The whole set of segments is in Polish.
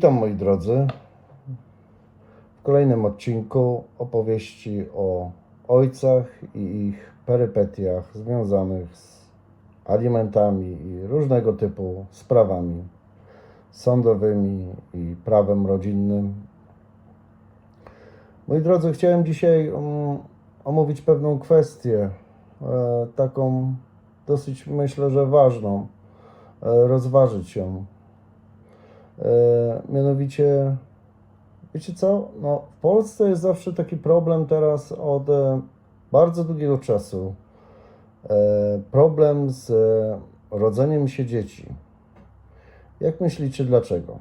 Witam moi drodzy w kolejnym odcinku opowieści o ojcach i ich perypetiach związanych z alimentami i różnego typu sprawami sądowymi i prawem rodzinnym. Moi drodzy, chciałem dzisiaj um, omówić pewną kwestię, e, taką dosyć myślę, że ważną, e, rozważyć ją. E, mianowicie, wiecie co? No, w Polsce jest zawsze taki problem teraz od e, bardzo długiego czasu. E, problem z rodzeniem się dzieci. Jak myślicie, dlaczego?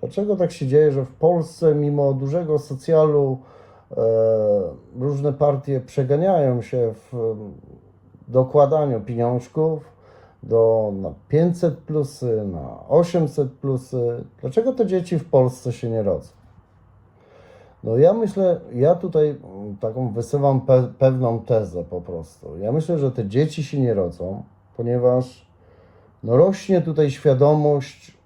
Dlaczego tak się dzieje, że w Polsce, mimo dużego socjalu, różne partie przeganiają się w dokładaniu pieniążków do na 500 plusy, na 800 plusy? Dlaczego te dzieci w Polsce się nie rodzą? No ja myślę, ja tutaj mm, taką wysuwam pe pewną tezę po prostu. Ja myślę, że te dzieci się nie rodzą, ponieważ no rośnie tutaj świadomość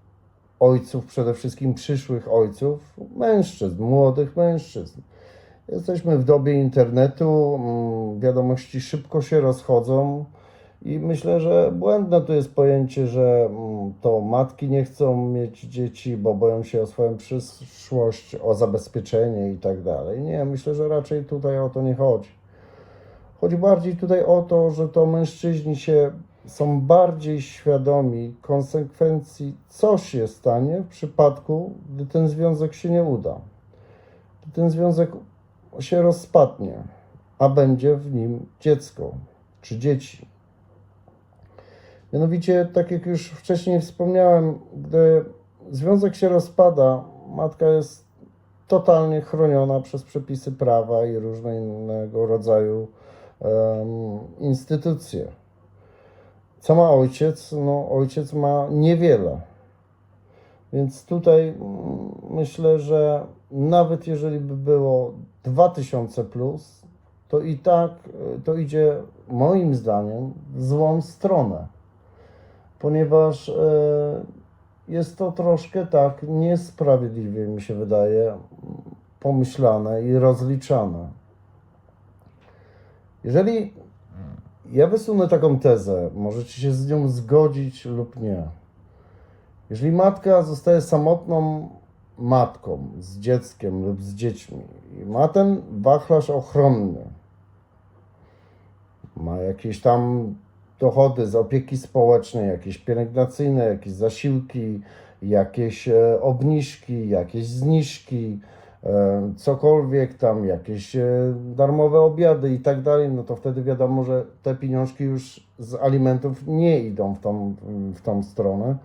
ojców, przede wszystkim przyszłych ojców, mężczyzn, młodych mężczyzn. Jesteśmy w dobie internetu, mm, wiadomości szybko się rozchodzą i myślę, że błędne tu jest pojęcie, że mm, to matki nie chcą mieć dzieci, bo boją się o swoją przyszłość, o zabezpieczenie i tak dalej. Nie, myślę, że raczej tutaj o to nie chodzi. Chodzi bardziej tutaj o to, że to mężczyźni się są bardziej świadomi konsekwencji, co się stanie w przypadku, gdy ten związek się nie uda. Gdy ten związek się rozpadnie, a będzie w nim dziecko czy dzieci. Mianowicie, tak jak już wcześniej wspomniałem, gdy związek się rozpada, matka jest totalnie chroniona przez przepisy prawa i różne innego rodzaju em, instytucje. Co ma ojciec? No, ojciec ma niewiele. Więc tutaj mm, myślę, że nawet jeżeli by było 2000 plus, to i tak y, to idzie moim zdaniem w złą stronę, ponieważ y, jest to troszkę tak niesprawiedliwie, mi się wydaje, pomyślane i rozliczane. Jeżeli ja wysunę taką tezę, możecie się z nią zgodzić lub nie. Jeżeli matka zostaje samotną matką z dzieckiem lub z dziećmi i ma ten wachlarz ochronny, ma jakieś tam dochody z opieki społecznej, jakieś pielęgnacyjne, jakieś zasiłki, jakieś e, obniżki, jakieś zniżki, e, cokolwiek tam, jakieś e, darmowe obiady i tak dalej, no to wtedy wiadomo, że te pieniążki już z alimentów nie idą w tą, w tą stronę.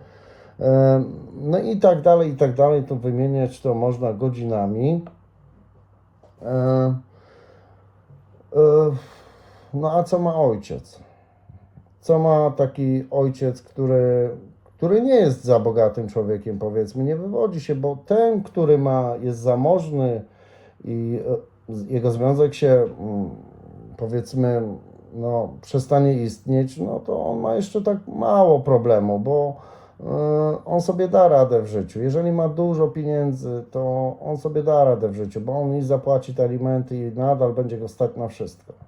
No i tak dalej, i tak dalej, to wymieniać to można godzinami. No a co ma ojciec? Co ma taki ojciec, który, który nie jest za bogatym człowiekiem, powiedzmy, nie wywodzi się, bo ten, który ma, jest zamożny i e, jego związek się, mm, powiedzmy, no, przestanie istnieć, no to on ma jeszcze tak mało problemu, bo e, on sobie da radę w życiu. Jeżeli ma dużo pieniędzy, to on sobie da radę w życiu, bo on i zapłaci te alimenty i nadal będzie go stać na wszystko.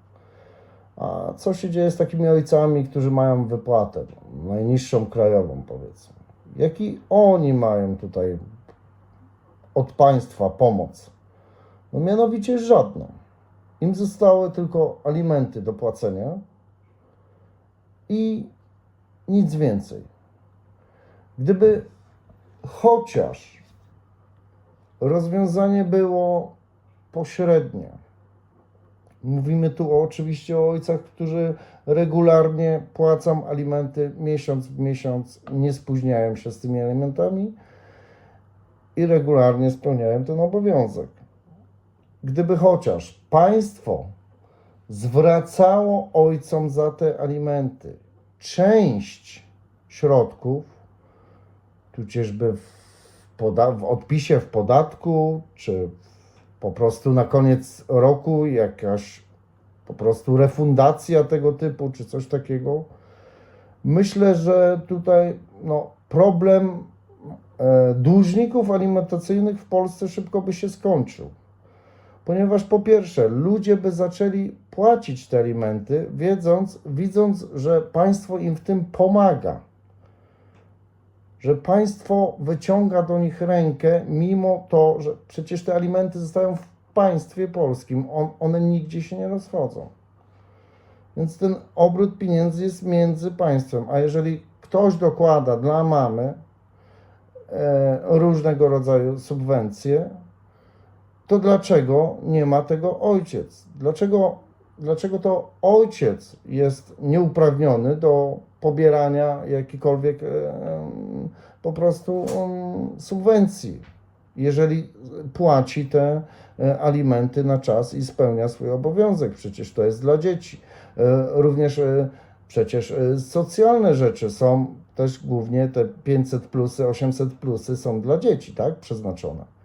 A co się dzieje z takimi ojcami, którzy mają wypłatę, najniższą krajową powiedzmy? Jaki oni mają tutaj od państwa pomoc? No mianowicie żadną. Im zostały tylko alimenty do płacenia i nic więcej. Gdyby chociaż rozwiązanie było pośrednie, Mówimy tu oczywiście o ojcach, którzy regularnie płacą alimenty miesiąc w miesiąc, nie spóźniają się z tymi alimentami i regularnie spełniają ten obowiązek. Gdyby chociaż państwo zwracało ojcom za te alimenty część środków, tudzieżby w, poda- w odpisie w podatku, czy po prostu na koniec roku jakaś po prostu refundacja tego typu, czy coś takiego. Myślę, że tutaj no, problem e, dłużników alimentacyjnych w Polsce szybko by się skończył. Ponieważ po pierwsze, ludzie by zaczęli płacić te alimenty, wiedząc, widząc, że państwo im w tym pomaga. Że państwo wyciąga do nich rękę, mimo to, że przecież te alimenty zostają w państwie polskim, on, one nigdzie się nie rozchodzą. Więc ten obrót pieniędzy jest między państwem. A jeżeli ktoś dokłada dla mamy e, różnego rodzaju subwencje, to dlaczego nie ma tego ojciec? Dlaczego, dlaczego to ojciec jest nieuprawniony do pobierania jakikolwiek e, po prostu subwencji, jeżeli płaci te e, alimenty na czas i spełnia swój obowiązek? Przecież to jest dla dzieci. E, Również przecież socjalne rzeczy są też głównie te 500 plusy, 800 plusy są dla dzieci, tak? Przeznaczone.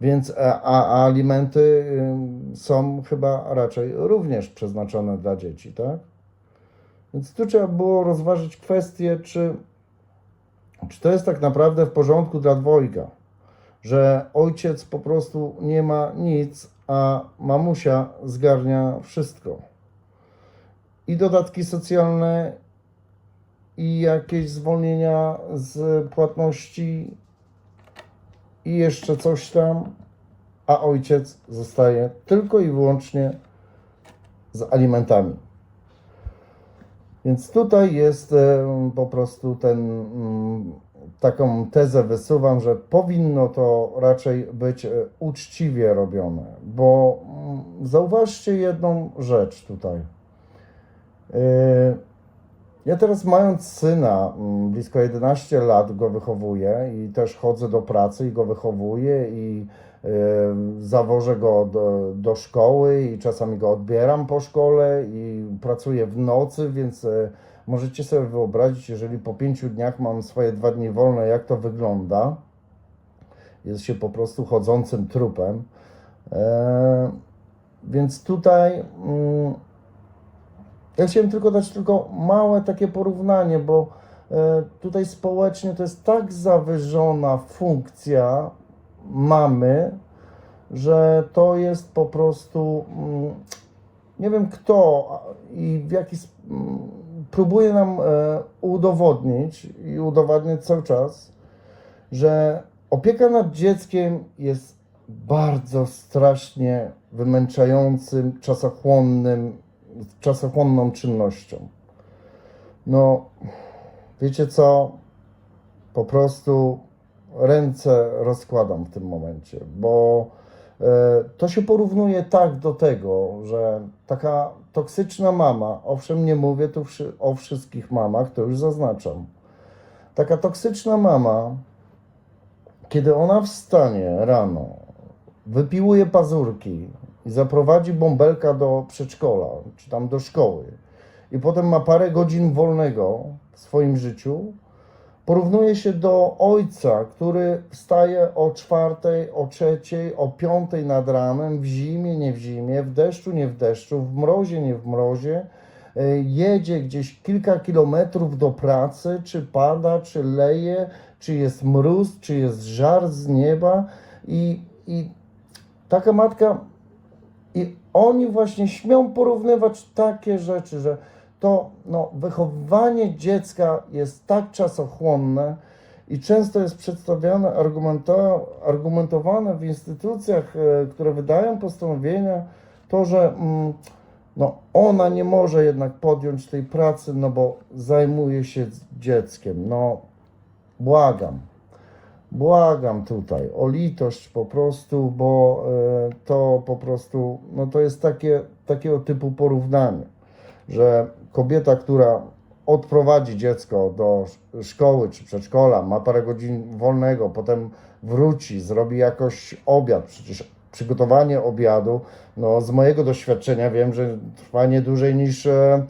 Więc a, a alimenty są chyba raczej również przeznaczone dla dzieci, tak? Więc tu trzeba było rozważyć kwestię, czy, czy to jest tak naprawdę w porządku dla dwojga, że ojciec po prostu nie ma nic, a mamusia zgarnia wszystko. I dodatki socjalne, i jakieś zwolnienia z płatności, i jeszcze coś tam, a ojciec zostaje tylko i wyłącznie z alimentami. Więc tutaj jest e, po prostu ten, mm, taką tezę wysuwam, że powinno to raczej być e, uczciwie robione, bo mm, zauważcie jedną rzecz tutaj. E, ja teraz mając syna, mm, blisko 11 lat go wychowuję i też chodzę do pracy i go wychowuję i zawożę go do, do szkoły i czasami go odbieram po szkole i pracuję w nocy, więc y, możecie sobie wyobrazić, jeżeli po pięciu dniach mam swoje dwa dni wolne, jak to wygląda. Jest się po prostu chodzącym trupem. E, więc tutaj... Mm, ja chciałem tylko dać tylko małe takie porównanie, bo e, tutaj społecznie to jest tak zawyżona funkcja mamy, że to jest po prostu mm, nie wiem kto i w jaki mm, próbuje nam e, udowodnić i udowadniać cały czas, że opieka nad dzieckiem jest bardzo strasznie wymęczającym, czasochłonnym, czasochłonną czynnością. No, wiecie co? Po prostu ręce rozkładam w tym momencie, bo e, to się porównuje tak do tego, że taka toksyczna mama, owszem, nie mówię tu o wszystkich mamach, to już zaznaczam. Taka toksyczna mama, kiedy ona wstanie rano, wypiłuje pazurki i zaprowadzi bąbelka do przedszkola, czy tam do szkoły, i potem ma parę godzin wolnego w swoim życiu, porównuje się do ojca, który wstaje o czwartej, o trzeciej, o piątej nad ranem, w zimie, nie w zimie, w deszczu, nie w deszczu, w mrozie, nie w mrozie, e, jedzie gdzieś kilka kilometrów do pracy, czy pada, czy leje, czy jest mróz, czy jest żar z nieba. I, i taka matka oni właśnie śmią porównywać takie rzeczy, że to no, wychowanie dziecka jest tak czasochłonne i często jest przedstawiane, argumentowane w instytucjach, e, które wydają postanowienia, to, że mm, no, ona nie może jednak podjąć tej pracy, no bo zajmuje się dzieckiem. No, błagam. Błagam tutaj o litość po prostu, bo e, to po prostu, no to jest takie, takiego typu porównanie, że kobieta, która odprowadzi dziecko do sz- szkoły czy przedszkola, ma parę godzin wolnego, potem wróci, zrobi jakoś obiad, przecież przygotowanie obiadu, no z mojego doświadczenia wiem, że trwa nie dłużej niż e,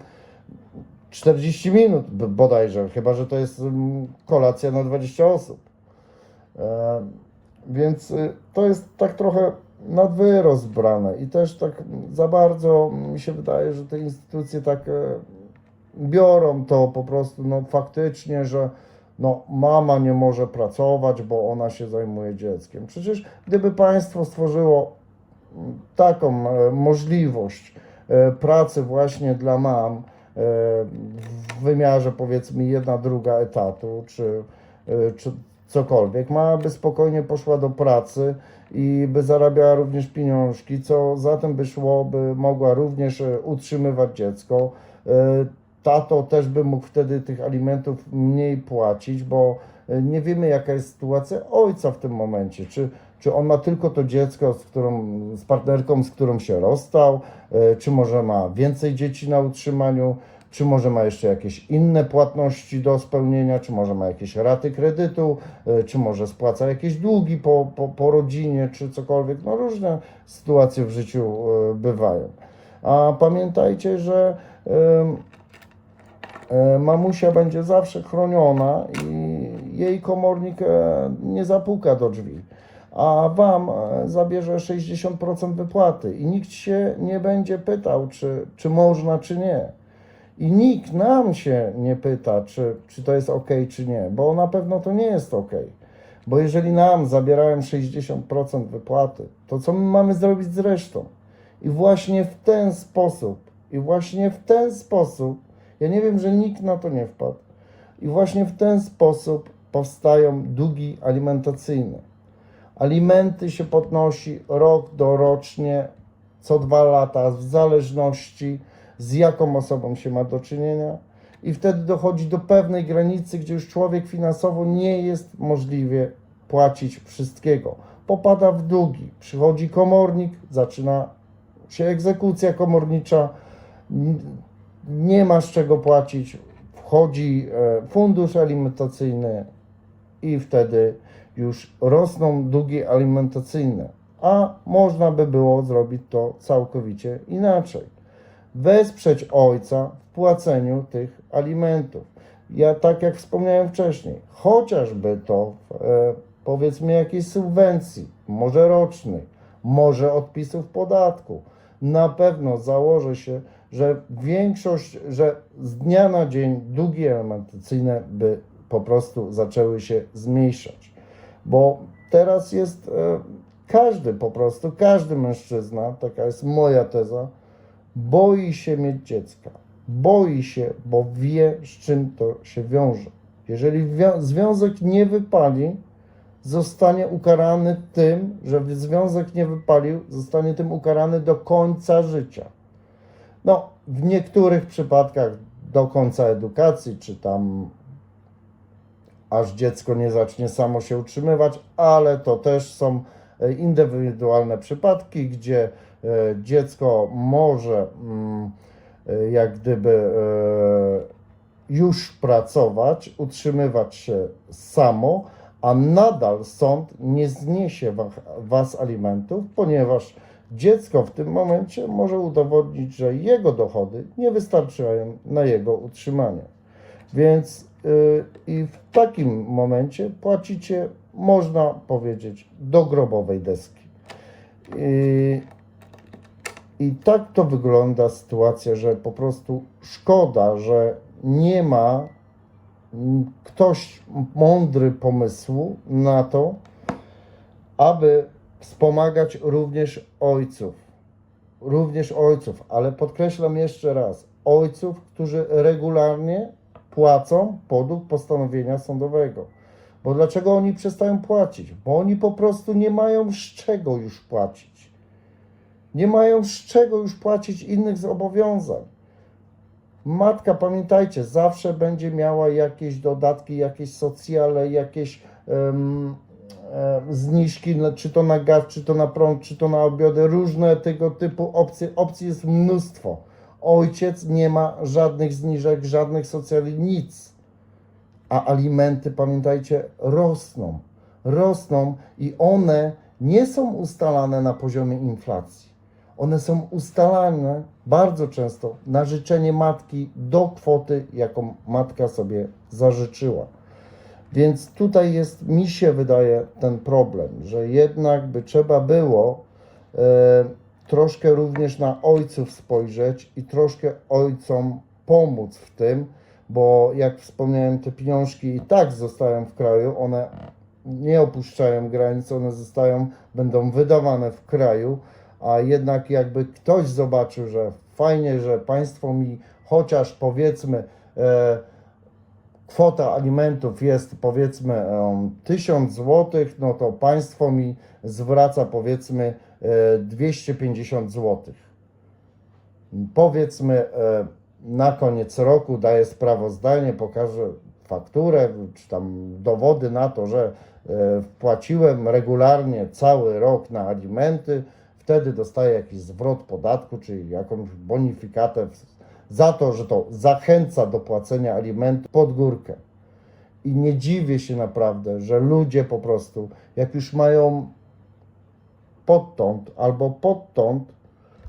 40 minut b- bodajże, chyba że to jest mm, kolacja na 20 osób. E, Więc y, to jest tak trochę nad wyrost brane i też tak za bardzo mi się wydaje, że te instytucje tak e, biorą to po prostu no, faktycznie, że no mama nie może pracować, bo ona się zajmuje dzieckiem. Przecież gdyby państwo stworzyło mm, taką e, możliwość pracy właśnie dla mam w wymiarze powiedzmy jedna druga etatu, czy, czy cokolwiek, mama by spokojnie poszła do pracy i by zarabiała również pieniążki, co za tym by szło, by mogła również e, utrzymywać dziecko. E, Tato też by mógł wtedy tych alimentów mniej płacić, bo e, nie wiemy jaka jest sytuacja ojca w tym momencie. Czy, czy on ma tylko to dziecko, z, którą, z partnerką, z którą się rozstał, czy może ma więcej dzieci na utrzymaniu, czy może ma jeszcze jakieś inne płatności do spełnienia, czy może ma jakieś raty kredytu, e, czy może spłaca jakieś długi po, po, po rodzinie, czy cokolwiek. No różne sytuacje w życiu e, bywają. A pamiętajcie, że e, mamusia będzie zawsze chroniona i jej komornik nie zapuka do drzwi, a wam zabierze 60% wypłaty i nikt się nie będzie pytał, czy, czy można, czy nie. I nikt nam się nie pyta, czy, czy to jest ok, czy nie, bo na pewno to nie jest ok. Bo jeżeli nam zabierają 60% wypłaty, to co my mamy zrobić z resztą? I właśnie w ten sposób, i właśnie w ten sposób, ja nie wiem, że nikt na to nie wpadł, i właśnie w ten sposób powstają długi alimentacyjne. Alimenty się podnosi rok do rocznie, co dwa lata, w zależności z jaką osobą się ma do czynienia. I wtedy dochodzi do pewnej granicy, gdzie już człowiek finansowo nie jest możliwie płacić wszystkiego. Popada w długi, przychodzi komornik, zaczyna się egzekucja komornicza, nie ma z czego płacić, wchodzi e, fundusz alimentacyjny i wtedy już rosną długi alimentacyjne. A można by było zrobić to całkowicie inaczej wesprzeć ojca w płaceniu tych alimentów. Ja tak jak wspomniałem wcześniej, chociażby to w, e, powiedzmy jakiejś subwencji, może rocznych, może odpisów podatku, na pewno założę się, że większość, że z dnia na dzień długi alimentacyjne by po prostu zaczęły się zmniejszać. Bo teraz jest e, każdy po prostu, każdy mężczyzna, taka jest moja teza, boi się mieć dziecka. Boi się, bo wie, z czym to się wiąże. Jeżeli związek nie wypali, zostanie ukarany tym, że związek nie wypalił, zostanie tym ukarany do końca życia. No, w niektórych przypadkach do końca edukacji, czy tam aż dziecko nie zacznie samo się utrzymywać, ale to też są e, indywidualne przypadki, gdzie dziecko może mm, e, jak gdyby e, już pracować, utrzymywać się samo, a nadal sąd nie zniesie wa- was alimentów, ponieważ dziecko w tym momencie może udowodnić, że jego dochody nie wystarczają na jego utrzymanie. Więc i w takim momencie płacicie, można powiedzieć, do grobowej deski. I tak to wygląda sytuacja, że po prostu szkoda, że nie ma mm, ktoś mądry pomysłu na to, aby wspomagać również ojców. Również ojców, ale podkreślam jeszcze raz, ojców, którzy regularnie płacą podług postanowienia sądowego. Bo dlaczego oni przestają płacić? Bo oni po prostu nie mają z czego już płacić. Nie mają z czego już płacić innych zobowiązań. Matka, pamiętajcie, zawsze będzie miała jakieś dodatki, jakieś socjale, jakieś e, zniżki, na- czy to na gaz, czy to na prąd, czy to na obiady, różne tego typu opcje. Opcji jest mnóstwo. Ojciec nie ma żadnych zniżek, żadnych socjali, nic. A alimenty, pamiętajcie, rosną. Rosną i one nie są ustalane na poziomie inflacji. One są ustalane bardzo często na życzenie matki do kwoty, jaką matka sobie zażyczyła. Więc tutaj jest, mi się wydaje, ten problem, że jednak by trzeba było e, troszkę również na ojców spojrzeć i troszkę ojcom pomóc w tym, bo jak wspomniałem, te pieniążki i tak zostają w kraju, one nie opuszczają granic, one zostają, będą wydawane w kraju, a jednak jakby ktoś zobaczył, że fajnie, że państwo mi chociaż powiedzmy e, kwota alimentów jest powiedzmy em, 1000 zł, no to państwo mi zwraca powiedzmy e, 250 zł. Powiedzmy e, na koniec roku daję sprawozdanie, pokażę fakturę, czy tam dowody na to, że e, wpłaciłem regularnie cały rok na alimenty, wtedy dostaję jakiś zwrot podatku, czy jakąś bonifikatę za to, że to zachęca do płacenia alimentów pod górkę. I nie dziwię się naprawdę, że ludzie po prostu, jak już mają podtąd albo podtąd,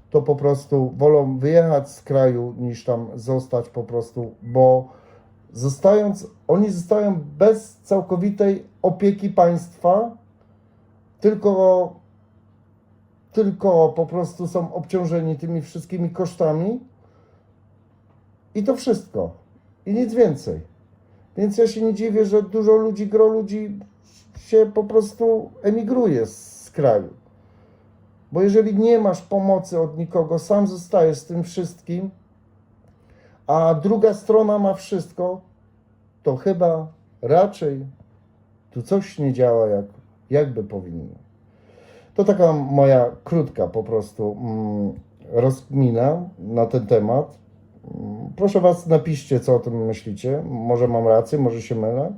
to po prostu wolą wyjechać z kraju niż tam zostać po prostu, bo zostając, oni zostają bez całkowitej opieki państwa, tylko, tylko po prostu są obciążeni tymi wszystkimi kosztami i to wszystko. I nic więcej. Więc ja się nie dziwię, że dużo ludzi, gro ludzi się po prostu emigruje z, kraju. Bo jeżeli nie masz pomocy od nikogo, sam zostajesz z tym wszystkim, a druga strona ma wszystko, to chyba raczej tu coś nie działa jak, jakby powinno. To taka moja krótka po prostu mm, rozkmina na ten temat. Mm, Proszę Was, napiszcie, co o tym myślicie. Może mam rację, może się mylę.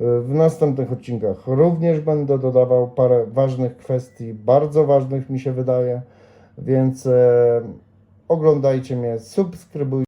W następnych odcinkach również będę dodawał parę ważnych kwestii, bardzo ważnych mi się wydaje, więc e, oglądajcie mnie, subskrybujcie.